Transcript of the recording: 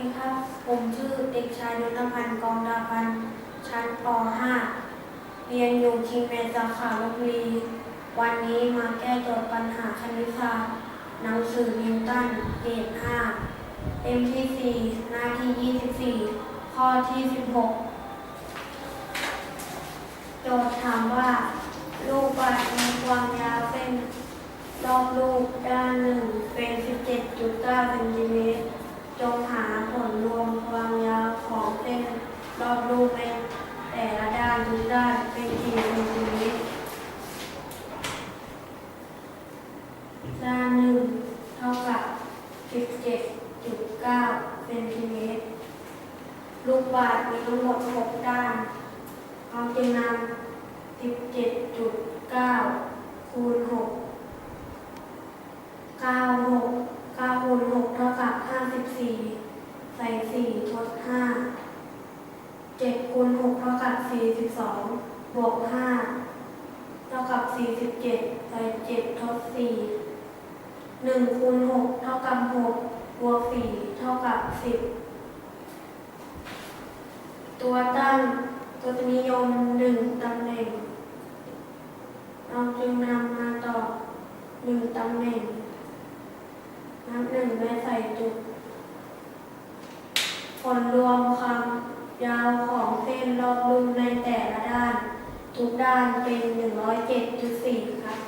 ดีครับผมชื่อเด็กชายนนทพันธ์กองดาพันธ์ชั้นป .5 เรียนอยู่คิงแมสาขาลบุรีวันนี้มาแก้โจทย์ปัญหาคณิตศาสตร์หนังสือนิวตันเกรด5เล่มที่ 4 หน้าที่ 24 ข้อที่ 16 โจทย์ถามว่า ลูกบาศกมีความยาวเส้นรอบลูกด้านหนึ่งเป็น 17.9เซนติเมตร จงหาผลรวมความยาวของเส้นรอบลูกในแต่ละด้านทุกด้านเป็นกี่เซนติเมตร ด้านหนึ่งเท่ากับ 17.9 เซนติเมตร ลูกบาศก์มีทั้งหมด 6 ด้านเราจึงนำ17.9 คูณ6เก้าหกเก้าคูณหกเท่ากับห้าสิบสี่ใส่สี่ทดห้าเจ็ดคูณหกเท่ากับสี่สิบสองบวกห้าเท่ากับสี่สิบเจ็ดใส่เจ็ดทดสี่ หนึ่งคูณหกเท่ากับหกบวกสี่เท่ากับสิบตัวตั้งตัวนิยมหนึ่งตำแหน่ง เราจึงนำมาต่อหนึ่งตำแหน่งนับหนึ่งไม่ใส่จุด ผลรวมความยาวของเส้นรอบรูในแต่ละด้าน ทุกด้านเป็น 107.4 ครับดี